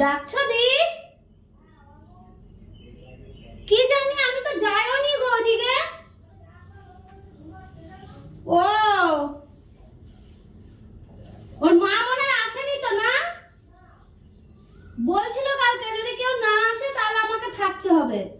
ডাকছো দি? কি জানি, আমি তো যাইও নি গো ওদিকে। ও। ওর মা মনে আসেনি তো, না? বলছিল কালকে, যদি কেউ না আসে, তাহলে আমাকে থাকতে হবে।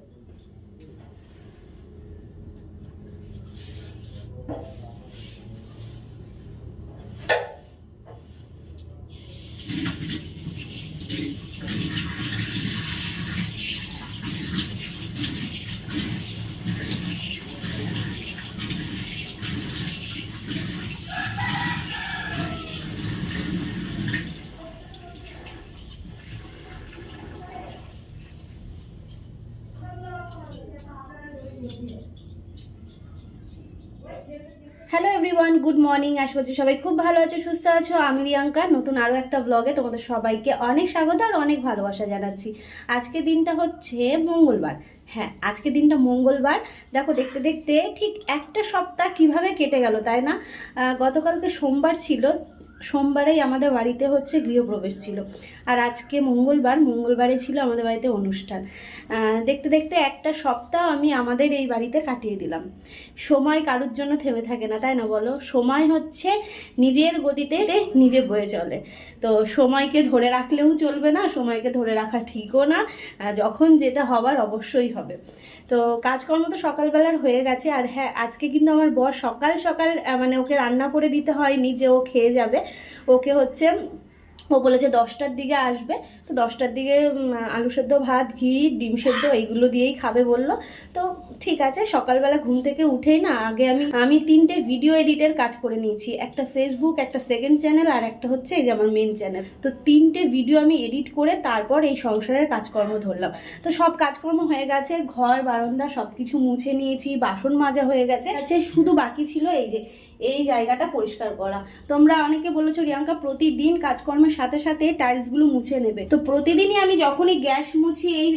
হ্যালো এভরিওয়ান গুড মর্নিং আশা করছি সবাই খুব ভালো আছো, সুস্থ আছো। আমি রিয়াঙ্কা, নতুন আরও একটা ব্লগে তোমাদের সবাইকে অনেক স্বাগত আর অনেক ভালোবাসা জানাচ্ছি। আজকে দিনটা হচ্ছে মঙ্গলবার। হ্যাঁ আজকে দিনটা মঙ্গলবার। দেখো, দেখতে দেখতে ঠিক একটা সপ্তাহ কীভাবে কেটে গেল, তাই না? গতকালকে সোমবার ছিল সোমবারেই আমাদের বাড়িতে হচ্ছে গৃহপ্রবেশ ছিল। আর আজকে মঙ্গলবার, মঙ্গলবারে ছিল আমাদের বাড়িতে অনুষ্ঠান। দেখতে দেখতে একটা সপ্তাহ আমি আমাদের এই বাড়িতে কাটিয়ে দিলাম। সময় কারোর জন্য থেমে থাকে না, তাই না বলো? সময় হচ্ছে নিজের গতিতে নিজে বয়ে চলে। তো সময়কে ধরে রাখলেও চলবে না, সময়কে ধরে রাখা ঠিকও না। যখন যেটা হবার অবশ্যই হবে। তো কাজকর্ম তো সকালবেলার হয়ে গেছে আর হ্যাঁ আজকে কিন্তু আমার বর সকাল সকাল মানে ওকে রান্না করে দিতে হয়নি যে ও খেয়ে যাবে। ওকে হচ্ছে ও বলেছে দশটার দিকে আসবে। তো দশটার দিকে আলু সেদ্ধ ভাত, ঘি, ডিম সেদ্ধ এইগুলো দিয়েই খাবে বলল। তো ঠিক আছে, সকালবেলা ঘুম থেকে উঠেই না আগে আমি আমি তিনটে ভিডিও এডিটের কাজ করে নিয়েছি। একটা ফেসবুক একটা সেকেন্ড চ্যানেল আর একটা হচ্ছে এই যে আমার মেন চ্যানেল তো তিনটে ভিডিও আমি এডিট করে তারপর এই সংসারের কাজকর্ম ধরলাম। তো সব কাজকর্ম হয়ে গেছে, ঘর, বারান্দা সব কিছু মুছে নিয়েছি, বাসন মাজা হয়ে গেছে। শুধু বাকি ছিল এই যে এই জায়গাটা পরিষ্কার করা। তোমরা অনেকে বলেছ, রিয়াঙ্কা, প্রতিদিন কাজকর্মের সাথে সাথে টাইলসগুলো মুছে নেবে। তো প্রতিদিনই আমি যখনই গ্যাস মুছি, এই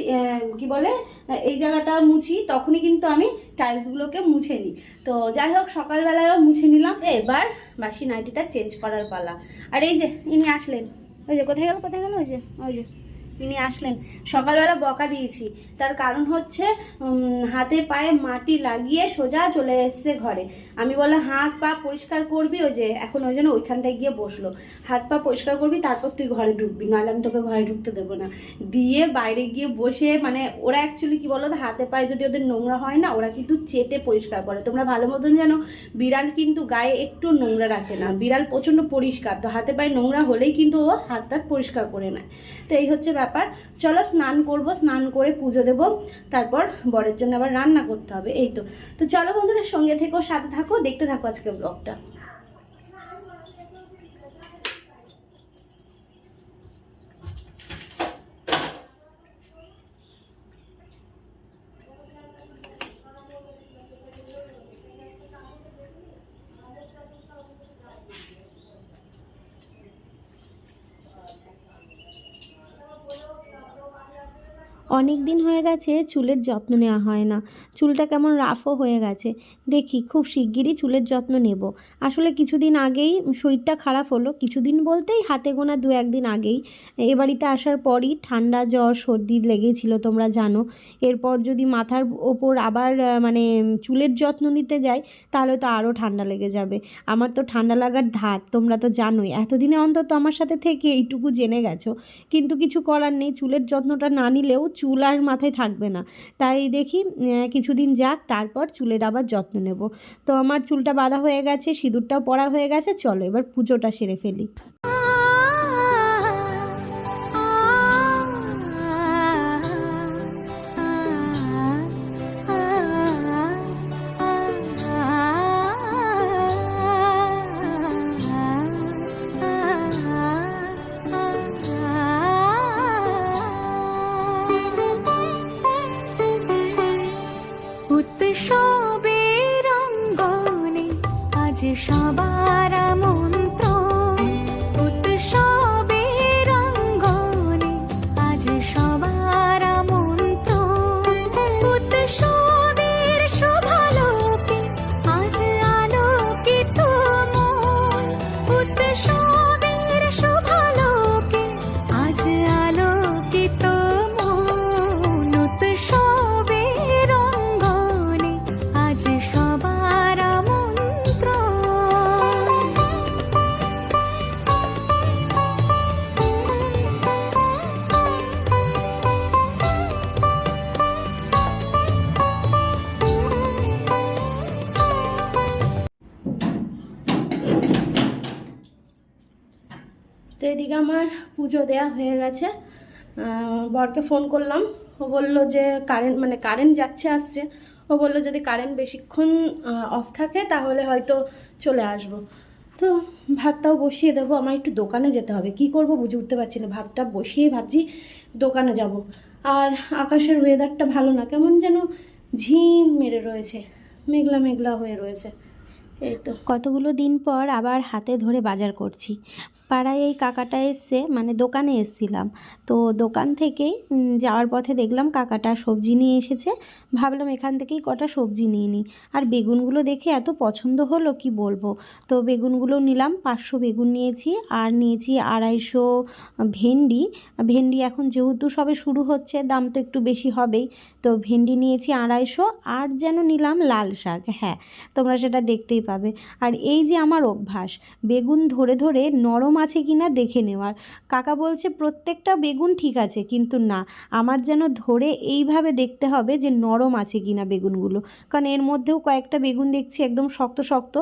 কি বলে এই জায়গাটা মুছি, তখনই কিন্তু আমি টাইলসগুলোকে মুছে নিই। তো যাই হোক সকালবেলায়ও মুছে নিলাম। এবার বাসি নাইটিটা চেঞ্জ করার পালা। আর এই যে, ইনি আসলেন। ওই যে, কোথায় গেল কোথায় গেল? ওই যে ওই যে। ইনি আসলেন। সকালবেলা বকা দিয়েছি। তার কারণ হচ্ছে হাতে পায়ে মাটি লাগিয়ে সোজা চলে এসছে ঘরে। আমি বললাম, হাত পা পরিষ্কার করবি? ওই যে, এখন ওই জন্য ওইখানটায় গিয়ে বসল। হাত পা পরিষ্কার করবি, তারপর তুই ঘরে ঢুকবি, নাহলে আমি তোকে ঘরে ঢুকতে দেবো না। দিয়ে বাইরে গিয়ে বসে মানে ওরা অ্যাকচুয়ালি কি বলো হাতে পায়ে যদি ওদের নোংরা হয় না, ওরা কিন্তু চেটে পরিষ্কার করে। তোমরা ভালো মতন জানো, বিড়াল কিন্তু গায়ে একটু নোংরা রাখে না। বিড়াল প্রচণ্ড পরিষ্কার, তো হাতে পায়ে নোংরা হলেই কিন্তু ও হাত টাত পরিষ্কার করে নেয়। তো এই হচ্ছে ব্যাপার। চলো স্নান করব, স্নান করে পুজো দেব। তারপর বরের জন্য আবার রান্না করতে হবে, এই তো। তো চলো বন্ধুরা সঙ্গে থেকো, সাথে থাকো, দেখতে থাকো আজকে ব্লগটা অনেক দিন হয়ে গেছে চুলের যত্ন নেওয়া হয় না। চুলটা কেমন রাফও হয়ে গেছে। দেখি, খুব শিগগিরই চুলের যত্ন নেব। আসলে কিছুদিন আগেই শরীরটা খারাপ হলো। কিছুদিন বলতেই হাতে গোনা দু একদিন আগেই। এ বাড়িতে আসার পরই ঠান্ডা জ্বর, সর্দি লেগেছিল, তোমরা জানো। এরপর যদি মাথার ওপর আবার মানে চুলের যত্ন নিতে যাই, তাহলে তো আরও ঠান্ডা লেগে যাবে। আমার তো ঠান্ডা লাগার ধাত, তোমরা তো জানোই। এতদিনে অন্তত আমার সাথে থেকে এইটুকু জেনে গেছো। কিন্তু কিছু করার নেই। চুলের যত্নটা না নিলেও চুল আর মাথায় থাকবে না। তাই দেখি কিছুদিন যাক, তারপর চুলের আবার যত্ন নেব। তো আমার চুলটা বাঁধা হয়ে গেছে, সিঁদুরটাও পড়া হয়ে গেছে, চলো এবার পুজোটা সেরে ফেলি। তো এদিকে আমার পুজো দেয়া হয়ে গেছে। বরকে ফোন করলাম। ও বলল যে কারেন্ট মানে কারেন্ট যাচ্ছে, আসছে। ও বলল যদি কারেন্ট বেশিক্ষণ অফ থাকে তাহলে হয়তো চলে আসব। তো ভাতটাও বসিয়ে দেবো। আমার একটু দোকানে যেতে হবে। কি করব বুঝে উঠতে পারছি না। ভাতটা বসিয়ে ভাবছি দোকানে যাব। আর আকাশের ওয়েদারটা ভালো না। কেমন যেন ঝিম মেরে রয়েছে। মেঘলা মেঘলা হয়ে রয়েছে। এই তো। কতগুলো দিন পর আবার হাতে ধরে বাজার করছি। পাড়ায় এই কাকাটা এসছে মানে দোকানে এসছিলাম। তো দোকান থেকেই যাওয়ার পথে দেখলাম কাকাটা সবজি নিয়ে এসেছে। ভাবলাম এখান থেকেই কটা সবজি নিয়ে নিই আর বেগুনগুলো দেখে এত পছন্দ হলো, কি বলব? তো বেগুনগুলো নিলাম, পাঁচশো বেগুন নিয়েছি। আর নিয়েছি আড়াইশো ভেন্ডি। ভেন্ডি এখন যেহেতু সবে শুরু হচ্ছে, দাম তো একটু বেশি হবেই। তো ভেন্ডি নিয়েছি আড়াইশো। আর যেন নিলাম লাল শাক হ্যাঁ তোমরা সেটা দেখতেই পাবে। আর এই যে আমার অভ্যাস, বেগুন ধরে ধরে নরম আছে কিনা দেখে নেওয়ার কাকা বলছে, প্রত্যেকটা বেগুন ঠিক আছে, কিন্তু না, আমার যেন ধরে এইভাবে দেখতে হবে যে নরম আছে কিনা বেগুনগুলো। কারণ এর মধ্যেও কয়েকটা বেগুন দেখছি একদম শক্ত শক্ত।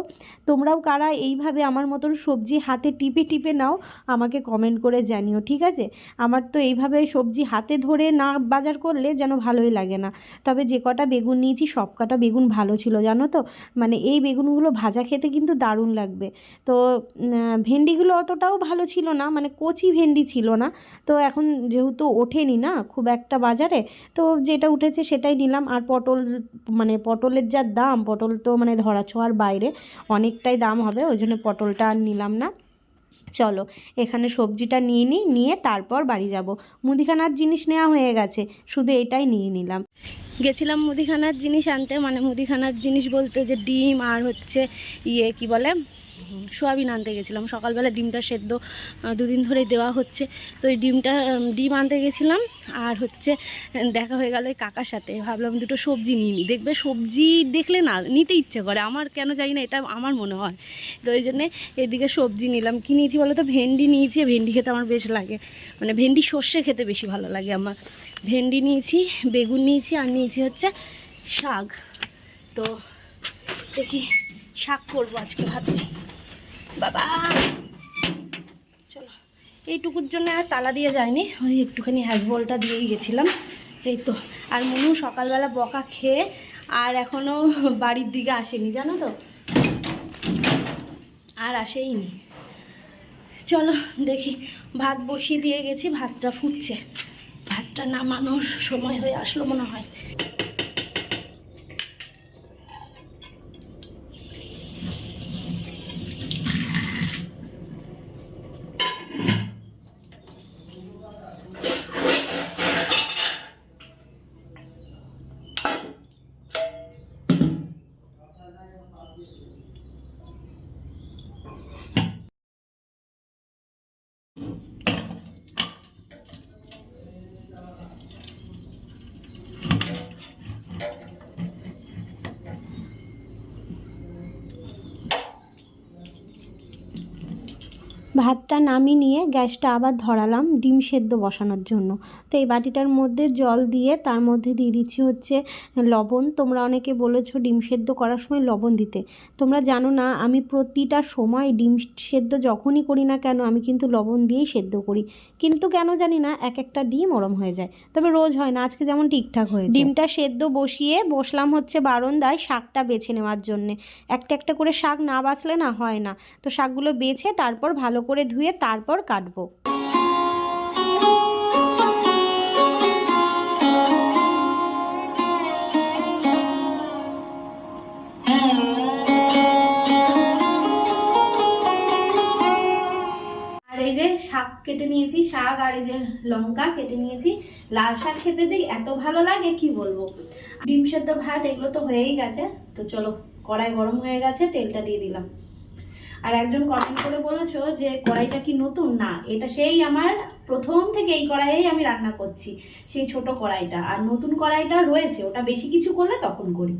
তোমরাও কারা এইভাবে আমার মতন সবজি হাতে টিপে টিপে নাও, আমাকে কমেন্ট করে জানিও, ঠিক আছে? আমার তো এইভাবে সবজি হাতে ধরে না বাজার করলে যেন ভালোই লাগে না। তবে যে কটা বেগুন নিয়েছি, সব কটা বেগুন ভালো ছিল, জানো তো? মানে এই বেগুনগুলো ভাজা খেতে কিন্তু দারুণ লাগবে। তো ভেন্ডিগুলো অতটাও ভালো ছিল না মানে কচি ভেন্ডি ছিল না। তো এখন যেহেতু ওঠেনি না খুব একটা বাজারে, তো যেটা উঠেছে সেটাই নিলাম। আর পটল মানে পটলের যা দাম, পটল তো মানে ধরা ছোঁয়ার বাইরে, অনেকটাই দাম হবে, ওই জন্য পটলটা আর নিলাম না। চলো, এখানে সবজিটা নিয়ে নিই, নিয়ে তারপর বাড়ি যাব। মুদিখানার জিনিস নেওয়া হয়ে গেছে, শুধু এটাই নিয়ে নিলাম। গেছিলাম মুদিখানার জিনিস আনতে মানে মুদিখানার জিনিস বলতে যে ডিম আর হচ্ছে ইয়ে কি বলে? সোয়াবিন আনতে গেছিলাম। সকালবেলা ডিমটা সেদ্ধ দুদিন ধরেই দেওয়া হচ্ছে। তো ওই ডিমটা ডিম আনতে গেছিলাম আর হচ্ছে দেখা হয়ে গেল ওই কাকার সাথে। ভাবলাম দুটো সবজি নিয়ে নিই দেখবে সবজি দেখলে না, নিতে ইচ্ছে করে। আমার কেন জানি না, এটা আমার মনে হয়। তো ওই জন্যে এদিকে সবজি নিলাম। কী নিয়েছি বলো তো? ভেন্ডি নিয়েছি। ভেন্ডি খেতে আমার বেশ লাগে। মানে ভেন্ডি সর্ষে খেতে বেশি ভালো লাগে আমার। ভেন্ডি নিয়েছি, বেগুন নিয়েছি আর নিয়েছি হচ্ছে শাক। তো দেখি শাক করব আজকে, ভাবছি। বাবা। চলো, এইটুকুর জন্য আর তালা দিয়ে যায়নি ওই একটুখানি হ্যাজবলটা দিয়েই গেছিলাম। এই তো, আর মনু সকালবেলা বকা খেয়ে আর এখনও বাড়ির দিকে আসেনি, জানো তো? আর আসেইনি। চলো, দেখি, ভাত বসিয়ে দিয়ে গেছি, ভাতটা ফুটছে। ভাতটা নামানোর সময় হয়ে আসলো মনে হয়। ভাতটা নামিয়ে নিয়ে গ্যাসটা আবার ধরালাম ডিম সেদ্ধ বসানোর জন্য। তো এই বাটিটার মধ্যে জল দিয়ে তার মধ্যে দিয়ে দিচ্ছি হচ্ছে লবণ। তোমরা অনেকে বলেছ ডিম সেদ্ধ করার সময় লবণ দিতে। তোমরা জানো না, আমি প্রতিটা সময় ডিম সেদ্ধ যখনই করি না কেন, আমি কিন্তু লবণ দিয়েই সেদ্ধ করি। কিন্তু কেন জানি না, এক একটা ডিম ওরম হয়ে যায়। তবে রোজ হয় না, আজকে যেমন ঠিকঠাক হয়ে ডিমটা সেদ্ধ বসিয়ে বসলাম হচ্ছে বারন্দায় শাকটা বেছে নেওয়ার জন্যে। একটা একটা করে শাক না বাছলে না হয় না। তো শাকগুলো বেছে তারপর ভালো ধুয়ে তারপর কাটবো। শাক কেটে নিয়েছি, শাক আর এই যে লঙ্কা কেটে নিয়েছি। লাল শাক খেতে যে এত ভালো লাগে, কি বলব? ডিম সেদ্ধ ভাত, এগুলো তো হয়েই গেছে। তো চলো, কড়াই গরম হয়ে গেছে, তেলটা দিয়ে দিলাম। আর একজন কমেন্ট করে বলেছ যে, কড়াইটা কি নতুন? না, এটা সেই আমার প্রথম থেকে এই কড়াইয়েই আমি রান্না করছি, সেই ছোট কড়াইটা। আর নতুন কড়াইটা রয়েছে, ওটা বেশি কিছু করলে তখন করি।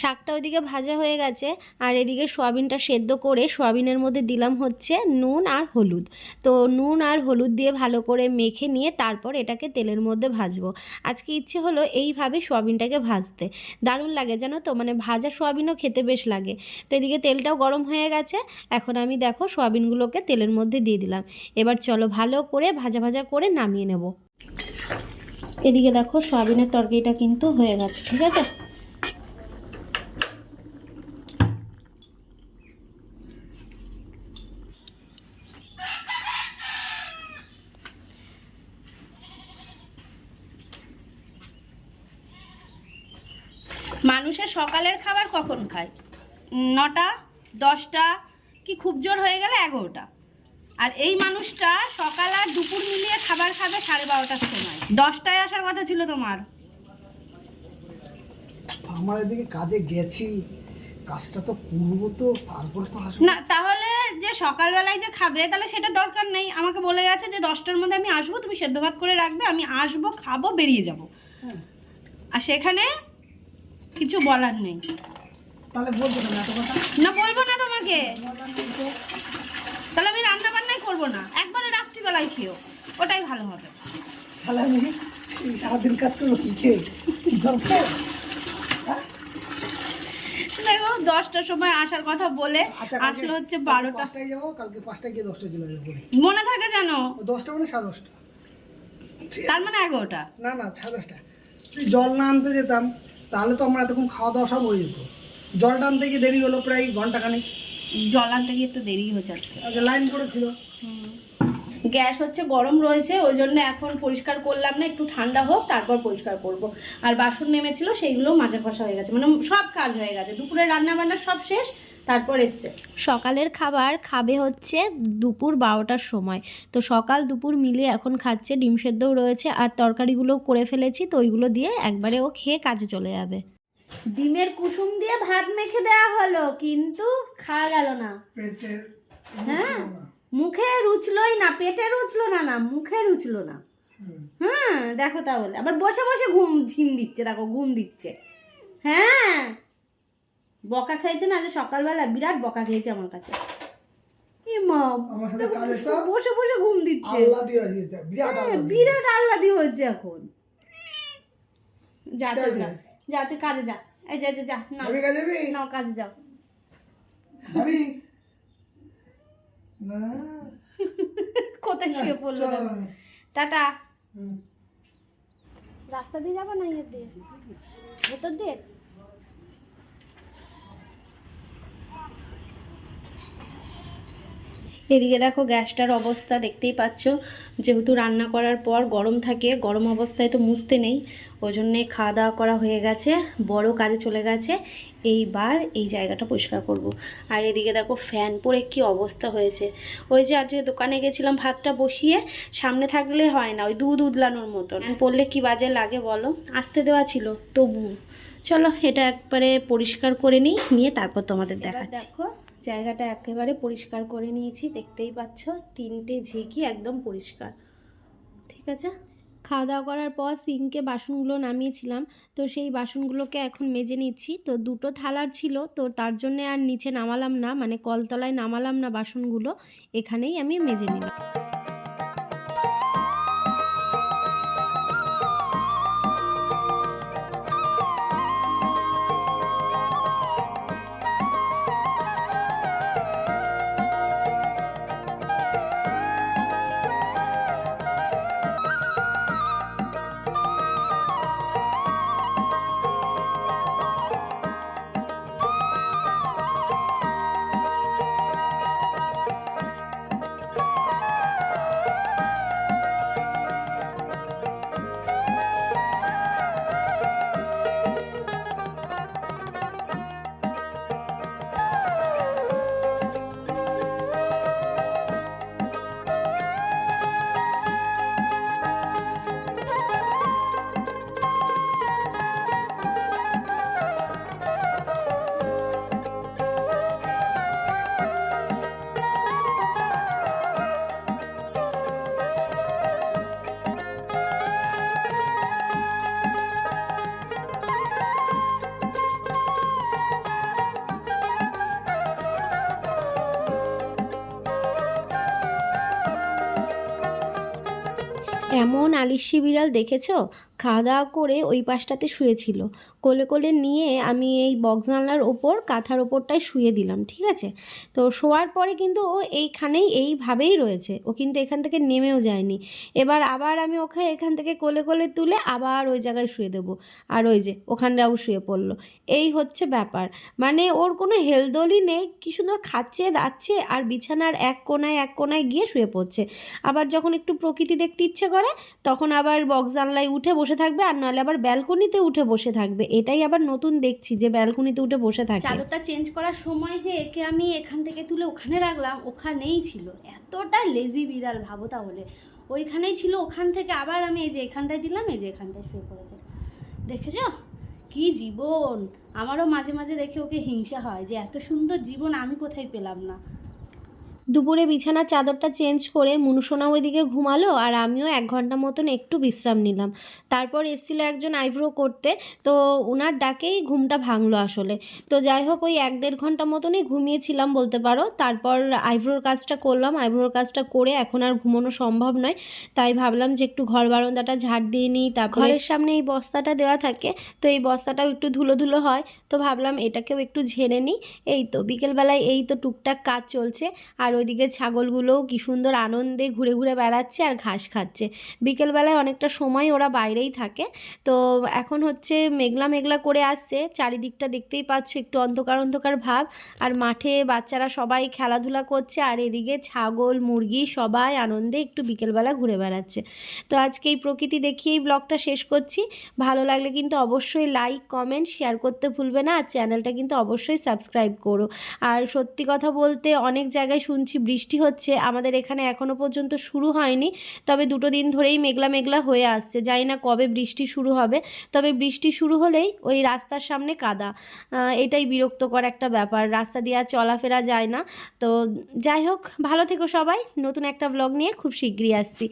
শাকটা ওইদিকে ভাজা হয়ে গেছে আর এদিকে সোয়াবিনটা সেদ্ধ করে সোয়াবিনের মধ্যে দিলাম হচ্ছে নুন আর হলুদ। তো নুন আর হলুদ দিয়ে ভালো করে মেখে নিয়ে তারপর এটাকে তেলের মধ্যে ভাজবো। আজকে ইচ্ছে হলো এইভাবে সোয়াবিনটাকে ভাজতে। দারুণ লাগে জানো তো? মানে ভাজা সোয়াবিনও খেতে বেশ লাগে। তো এদিকে তেলটাও গরম হয়ে গেছে। এখন আমি দেখো সোয়াবিনগুলোকে তেলের মধ্যে দিয়ে দিলাম। এবার চলো ভালো করে ভাজা ভাজা করে নামিয়ে নেব। এদিকে দেখো সোয়াবিনের তরকারিটা কিন্তু হয়ে গেছে, ঠিক আছে? মানুষের সকালের খাবার কখন খায়? নটা দশটা কি খুব জোর হয়ে গেলে এগারোটা। আর এই মানুষটা সকাল আর দুপুর মিলিয়ে খাবার খাবে সাড়ে বারোটার সময়। দশটায় আসার কথা ছিল তোমার। আমার এদিকে কাজে গেছি। কাজটা তো করব তো তারপরে তো আসব। না তাহলে যে সকালবেলায় যে খাবে তাহলে সেটা দরকার নেই। আমাকে বলে গেছে যে দশটার মধ্যে আমি আসব তুমি সেদ্ধ ভাত করে রাখবে আমি আসব খাব বেরিয়ে যাব। আর সেখানে কিছু বলার নেই। তাহলে কেন এত কথা? না বলব না তোমাকে। তাহলে আমি রান্না বান্নাই করব না। একবারে রাত্রিবেলায় খেও ওটাই ভালো হবে। তাহলে আমি সারাদিন কাজ করব কি খেয়ে? দশটার সময় আসার কথা বলে আচ্ছা আসলে হচ্ছে বারোটা। যাব কালকে পাঁচটায় গিয়ে দশটায় চলে যাব মনে থাকে জানো দশটা মানে সাড়ে দশটা। তার মানে এগারোটা। না না সাড়ে দশটা। জল না আনতে যেতাম তাহলে তো আমার এতক্ষণ খাওয়া দাওয়া সব হয়ে যেত। জলটা আনতে গিয়ে দেরি হলো প্রায় ঘণ্টা খানিক জল আনতে গিয়ে একটু দেরি হয়ে যাচ্ছে। আগে লাইন পড়েছিল। গ্যাস হচ্ছে গরম রয়েছে ওই জন্য এখন পরিষ্কার করলাম না একটু ঠান্ডা হোক তারপর পরিষ্কার করব। আর বাসন নেমেছিল সেইগুলো মাজা কষা হয়ে গেছে মানে সব কাজ হয়ে গেছে। দুপুরে রান্না বান্না সব শেষ তারপর এসছে। সকালের খাবার খাবে হচ্ছে দুপুর বারোটার সময়। তো সকাল দুপুর মিলিয়ে এখন খাচ্ছে ডিম সেদ্ধও রয়েছে আর তরকারিগুলোও করে ফেলেছি তো ওইগুলো দিয়ে একবারে ও খেয়ে কাজে চলে যাবে। ডিমের কুসুম দিয়ে ভাত মেখে দেওয়া হলো কিন্তু খাওয়া গেল না। হ্যাঁ? মুখে রুচলোই না পেটে রুচলো না না মুখে রুচলো না। হ্যাঁ দেখো তাহলে। আবার বসে বসে ঘুম ঝিম দিচ্ছে দেখো ঘুম দিচ্ছে। হ্যাঁ? বকা খেয়েছে না আজ সকালবেলা বিরাট বকা খেয়েছে আমার কাছে। এ মা, আমার সাথে দেখো, কাজে বসে- বসে বসে ঘুম দিচ্ছে। বিরাট হ্যাঁ, আল্লাদি হচ্ছে এখন। যা যা। যা তুই কাজে যা। এই যা যা যা না কাজে নাও কাজে যাও। কোথায় শুয়ে পড়ল টাটা। রাস্তা দিয়ে যাব না ইয়ে দিয়ে? ভেতর দিয়ে? এদিকে দেখো গ্যাসটার অবস্থা দেখতেই পাচ্ছ। যেহেতু রান্না করার পর গরম থাকে গরম অবস্থায় তো মুছতে নেই। ওই জন্যে খাওয়া দাওয়া করা হয়ে গেছে বড় কাজে চলে গেছে। এইবার এই জায়গাটা পরিষ্কার করব। আর এদিকে দেখো ফ্যান পরে কি অবস্থা হয়েছে। ওই যে আজকে দোকানে গেছিলাম ভাতটা বসিয়ে সামনে থাকলে হয় না ওই দুধ উদলানোর মতন। পড়লে কি বাজে লাগে বলো? আসতে দেওয়া ছিল তবু চলো এটা একবারে পরিষ্কার করে নিই নিয়ে তারপর তোমাদের দেখাচ্ছি। দেখো জায়গাটা একেবারে পরিষ্কার করে নিয়েছি, দেখতেই পাচ্ছ, তিনটে ঝিকি একদম পরিষ্কার। ঠিক আছে? খাওয়া দাওয়া করার পর সিঙ্কে বাসনগুলো নামিয়েছিলাম, তো সেই বাসনগুলোকে এখন মেজে নিচ্ছি। তো দুটো থালার ছিল, তো তার জন্যে আর নিচে নামালাম না মানে কলতলায় নামালাম না বাসনগুলো, এখানেই আমি মেজে নিলাম। এমন আলিশি বিড়াল দেখেছ? খাওয়া দাওয়া করে ওই পাশটাতে শুয়েছিল। কোলে কোলে নিয়ে আমি এই বক্স জানলার ওপর কাঁথার ওপরটায় শুয়ে দিলাম, ঠিক আছে? তো শোয়ার পরে কিন্তু ও এইখানেই এইভাবেই রয়েছে। ও কিন্তু এখান থেকে নেমেও যায়নি। এবার আবার আমি ওকে এখান থেকে কোলে কোলে তুলে আবার ওই জায়গায় শুয়ে দেবো। আর ওই যে ওখানটাও শুয়ে পড়ল। এই হচ্ছে ব্যাপার। মানে ওর কোনো হেলদোলই নেই, কি সুন্দর খাচ্ছে, দাচ্ছে, আর বিছানার এক কোনায় এক কোনায় গিয়ে শুয়ে পড়ছে। আবার যখন একটু প্রকৃতি দেখতে ইচ্ছে করে, তখন আবার বক্স জানলায় উঠে বসে থাকবে, আর নাহলে আবার ব্যালকনিতে উঠে বসে থাকবে। এটাই আবার নতুন দেখছি যে ব্যালকনিতে উঠে বসে থাকে। চাদরটা চেঞ্জ করার সময় যে একে আমি এখান থেকে তুলে ওখানে রাখলাম, ওখানেই ছিল। এতটা লেজি বিড়াল, ভাবো তাহলে। ওইখানেই ছিল, ওখান থেকে আবার আমি এই যে এখানটায় দিলাম, এই যে এখানটায় শুয়ে পড়েছে। দেখেছ? কি জীবন! আমারও মাঝে মাঝে দেখে ওকে হিংসা হয় যে এত সুন্দর জীবন আমি কোথায় পেলাম না। দুপুরে বিছানার চাদরটা চেঞ্জ করে মুনুসোনা ওইদিকে ঘুমালো আর আমিও এক ঘণ্টা মতন একটু বিশ্রাম নিলাম। তারপর এসেছিল একজন আইব্রো করতে, তো ওনার ডাকেই ঘুমটা ভাঙলো আসলে। তো যাই হোক, ওই এক দেড় ঘণ্টা মতনই ঘুমিয়েছিলাম বলতে পারো। তারপর আইব্রোর কাজটা করলাম। আইব্রোর কাজটা করে এখন আর ঘুমানো সম্ভব নয়। তাই ভাবলাম যে একটু ঘর বারান্দাটা ঝাড় দিয়ে নিই, তারপর ঘরের সামনে এই বস্তাটা দেওয়া থাকে, তো এই বস্তাটাও একটু ধুলো ধুলো হয়। তো ভাবলাম এটাকেও একটু ঝেড়ে নিই। এই তো, বিকেলবেলায় এই তো টুকটাক কাজ চলছে। আর ওইদিকে ছাগলগুলোও কি সুন্দর আনন্দে ঘুরে ঘুরে বেড়াচ্ছে আর ঘাস খাচ্ছে। বিকেলবেলায় অনেকটা সময় ওরা বাইরেই থাকে। তো এখন হচ্ছে মেঘলা মেঘলা করে আসছে। চারিদিকটা দেখতেই পাচ্ছ একটু অন্ধকার অন্ধকার ভাব। আর মাঠে বাচ্চারা সবাই খেলাধুলা করছে আর এদিকে ছাগল, মুরগি সবাই আনন্দে একটু বিকেলবেলা ঘুরে বেড়াচ্ছে। তো আজকে এই প্রকৃতি দেখিয়েই ব্লগটা শেষ করছি। ভালো লাগলে কিন্তু অবশ্যই লাইক, কমেন্ট, শেয়ার করতে ভুলবে না। আর চ্যানেলটা কিন্তু অবশ্যই সাবস্ক্রাইব করো। আর সত্যি কথা বলতে অনেক জায়গায় শুনছি বৃষ্টি হচ্ছে, আমাদের এখানে এখনও পর্যন্ত শুরু হয়নি, তবে দুটো দিন ধরেই মেঘলা মেঘলা হয়ে আসছে, জানি না কবে বৃষ্টি শুরু হবে, তবে বৃষ্টি শুরু হলেই ওই রাস্তার সামনে কাদা এটাই বিরক্তকর একটা ব্যাপার, রাস্তা দিয়ে আর চলাফেরা যায় না, তো যাই হোক, ভালো থেকো সবাই, নতুন একটা ব্লগ নিয়ে খুব শীঘ্রই আসছি।